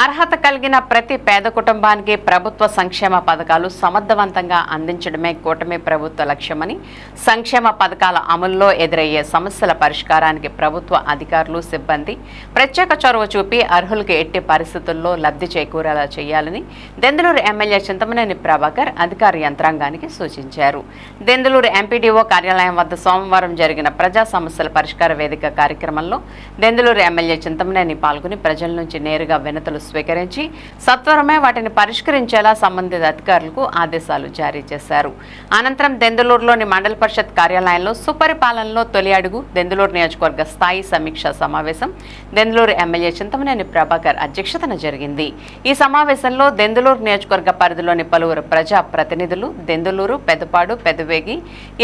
అర్హత కలిగిన ప్రతి పేద కుటుంబానికి ప్రభుత్వ సంక్షేమ పథకాలు సమర్థవంతంగా అందించడమే కూటమి ప్రభుత్వ లక్ష్యమని సంక్షేమ పథకాల అమల్లో ఎదురయ్యే సమస్యల పరిష్కారానికి ప్రభుత్వ అధికారులు సిబ్బంది ప్రత్యేక చొరవ చూపి అర్హులకు ఎట్టి పరిస్థితుల్లో లబ్ధి చేకూరేలా చేయాలని దెందులూరు ఎమ్మెల్యే చింతమనేని ప్రభాకర్ అధికార యంత్రాంగానికి సూచించారు. దెందులూరు ఎంపీడీఓ కార్యాలయం వద్ద సోమవారం జరిగిన ప్రజా సమస్యల పరిష్కార వేదిక కార్యక్రమంలో దెందులూరు ఎమ్మెల్యే చింతమనేని పాల్గొని ప్రజల నుంచి నేరుగా వినతులు స్వీకరించి సత్వరమే వాటిని పరిష్కరించేలా సంబంధిత అధికారులకు ఆదేశాలు జారీ చేశారు. అనంతరం దెందులూరులోని మండల పరిషత్ కార్యాలయంలో సుపరిపాలనలో తొలి అడుగు దెందులూరు నియోజకవర్గ స్థాయి సమీక్ష సమావేశం దెందులూరు ఎమ్మెల్యే చింతమనేని ప్రభాకర్ అధ్యక్షతన జరిగింది. ఈ సమావేశంలో దెందులూరు నియోజకవర్గ పరిధిలోని పలువురు ప్రజా ప్రతినిధులు దెందులూరు పెద్దపాడు పెదవేగి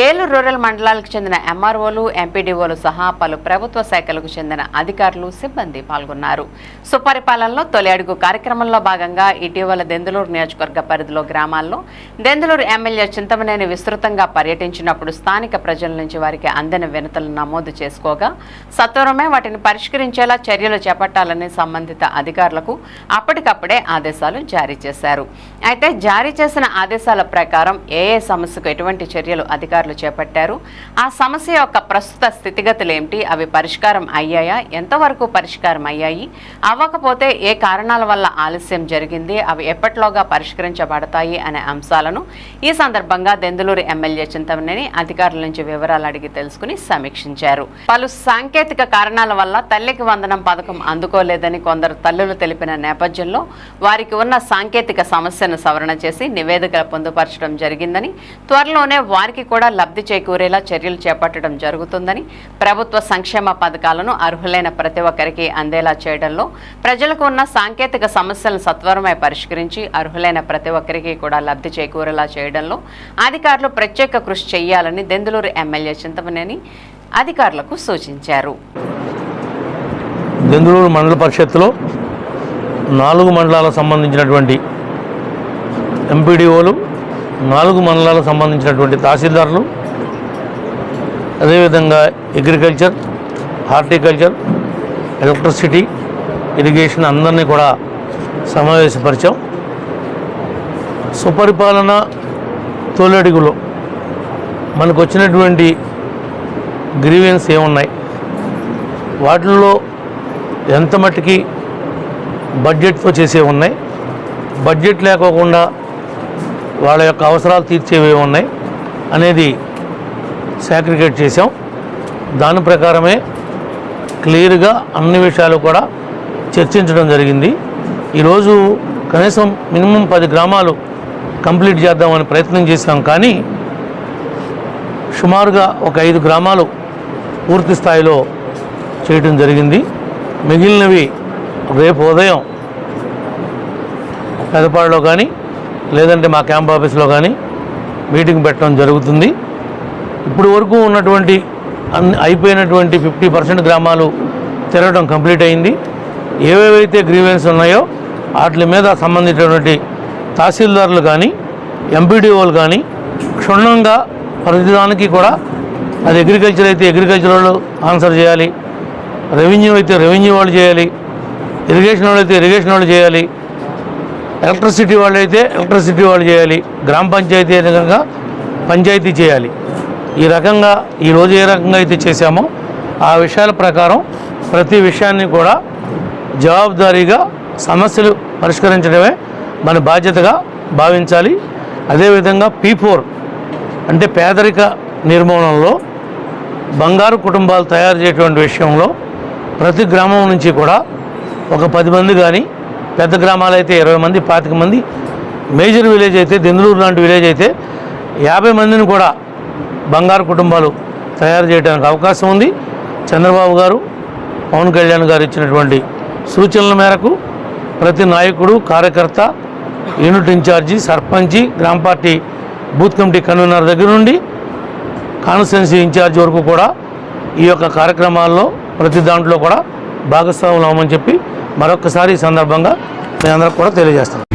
ఏలూరు రూరల్ మండలాలకు చెందిన ఎంఆర్ఓలు ఎంపీడీఓలు సహా పలు ప్రభుత్వ శాఖలకు చెందిన అధికారులు సిబ్బంది పాల్గొన్నారు. సుపరిపాలనలో తొలి అడుగు కార్యక్రమంలో భాగంగా ఇటీవల దెందులూరు నియోజకవర్గ పరిధిలో గ్రామాల్లో దెందులూరు ఎమ్మెల్యే చింతమనేని విస్తృతంగా పర్యటించినప్పుడు స్థానిక ప్రజల నుంచి వారికి అందిన వినతులు నమోదు చేసుకోగా సత్వరమే వాటిని పరిష్కరించేలా చర్యలు చేపట్టాలని సంబంధిత అధికారులకు అప్పటికప్పుడే ఆదేశాలు జారీ చేశారు. అయితే జారీ చేసిన ఆదేశాల ప్రకారం ఏ ఏ సమస్యకు ఎటువంటి చర్యలు అధికారులు చేపట్టారు ఆ సమస్య యొక్క ప్రస్తుత స్థితిగతులు ఏమిటి అవి పరిష్కారం అయ్యాయా ఎంతవరకు పరిష్కారం అయ్యాయి అవ్వకపోతే ఏ కారణం కారణాల వల్ల ఆలస్యం జరిగింది. అవి ఎప్పటిలోగా పరిష్కరించబడతాయి అనే అంశాలను ఈ సందర్భంగా దెందులూరు ఎమ్మెల్యే చింతమనేని అధికారుల నుంచి వివరాలు అడిగి తెలుసుకుని సమీక్షించారు. పలు సాంకేతిక కారణాల వల్ల తల్లికి వందనం పథకం అందుకోలేదని కొందరు తల్లులు తెలిపిన నేపథ్యంలో వారికి ఉన్న సాంకేతిక సమస్యను సవరణ చేసి నివేదికలు పొందుపరచడం జరిగిందని త్వరలోనే వారికి కూడా లబ్ధి చేకూరేలా చర్యలు చేపట్టడం జరుగుతుందని ప్రభుత్వ సంక్షేమ పథకాలను అర్హులైన ప్రతి ఒక్కరికి అందేలా చేయడంలో ప్రజలకు ఉన్న సాంకేతిక సమస్యలను సత్వరమే పరిష్కరించి అర్హులైన ప్రతి ఒక్కరికి కూడా లబ్ధి చేకూరేలా చేయడంలో అధికారులు ప్రత్యేక కృషి చేయాలని దెందులూరు ఎమ్మెల్యే చింతమనేని అధికారులకు సూచించారు. దెందులూరు మండల పరిషత్తులో నాలుగు మండలాలకు సంబంధించినటువంటి ఎంపీడీఓలు నాలుగు మండలాలకు సంబంధించినటువంటి తహసీల్దారులు అదేవిధంగా అగ్రికల్చర్ హార్టికల్చర్ ఎలక్ట్రిసిటీ ఇరిగేషన్ అందరినీ కూడా సమావేశపరిచాం. సుపరిపాలన తొలడుగులో మనకు వచ్చినటువంటి గ్రీవెన్స్ ఏమున్నాయి? వాటిల్లో ఎంత మట్టుకి బడ్జెట్తో చేసేవి ఉన్నాయి? బడ్జెట్ లేకోకుండా వాళ్ళ యొక్క అవసరాలు తీర్చేవి ఉన్నాయి అనేది సాక్రికేట్ చేసాం దాని ప్రకారమే క్లియర్గా అన్ని విషయాలు కూడా చర్చించడం జరిగింది. ఈరోజు కనీసం మినిమం పది గ్రామాలు కంప్లీట్ చేద్దామని ప్రయత్నం చేశాం కానీ సుమారుగా ఒక ఐదు గ్రామాలు పూర్తి స్థాయిలో చేయడం జరిగింది. మిగిలినవి రేపు ఉదయం పెదపాడులో కానీ లేదంటే మా క్యాంప్ ఆఫీస్లో కానీ మీటింగ్ పెట్టడం జరుగుతుంది. ఇప్పుడు వరకు ఉన్నటువంటి అన్ని అయిపోయినటువంటి ఫిఫ్టీ పర్సెంట్ గ్రామాలు తిరగడం కంప్లీట్ అయింది. ఏవేవైతే గ్రీవెన్స్ ఉన్నాయో వాటి మీద సంబంధించినటువంటి తహసీల్దారులు కానీ ఎంపీడీఓలు కానీ క్షుణ్ణంగా ప్రతిదానికి కూడా అది అగ్రికల్చర్ అయితే అగ్రికల్చర్ వాళ్ళు ఆన్సర్ చేయాలి రెవెన్యూ అయితే రెవెన్యూ వాళ్ళు చేయాలి ఇరిగేషన్ వాళ్ళు అయితే ఇరిగేషన్ వాళ్ళు చేయాలి ఎలక్ట్రిసిటీ వాళ్ళు అయితే ఎలక్ట్రిసిటీ వాళ్ళు చేయాలి గ్రామ పంచాయతీ రకంగా పంచాయతీ చేయాలి. ఈ రకంగా ఈరోజు ఏ రకంగా అయితే చేశామో ఆ విషయాల ప్రకారం ప్రతి విషయాన్ని కూడా జవాబుదారీగా సమస్యలు పరిష్కరించడమే మన బాధ్యతగా భావించాలి. అదేవిధంగా పీ ఫోర్ అంటే పేదరిక నిర్మూలనలో బంగారు కుటుంబాలు తయారు చేయటువంటి విషయంలో ప్రతి గ్రామం నుంచి కూడా ఒక పది మంది కానీ పెద్ద గ్రామాలు అయితే ఇరవై మంది పాతిక మంది మేజర్ విలేజ్ అయితే దెందులూరు లాంటి విలేజ్ అయితే యాభై మందిని కూడా బంగారు కుటుంబాలు తయారు చేయడానికి అవకాశం ఉంది. చంద్రబాబు గారు పవన్ కళ్యాణ్ గారు ఇచ్చినటువంటి సూచనల మేరకు ప్రతి నాయకుడు కార్యకర్త యూనిట్ ఇన్ఛార్జి సర్పంచి గ్రామ పార్టీ బూత్ కమిటీ కన్వీనర్ దగ్గర నుండి కాన్స్టిట్యున్సీ ఇన్ఛార్జ్ వరకు కూడా ఈ యొక్క కార్యక్రమాల్లో ప్రతి దాంట్లో కూడా భాగస్వాములు అవ్వమని చెప్పి మరొకసారి ఈ సందర్భంగా మీ అందరికి కూడా తెలియజేస్తాను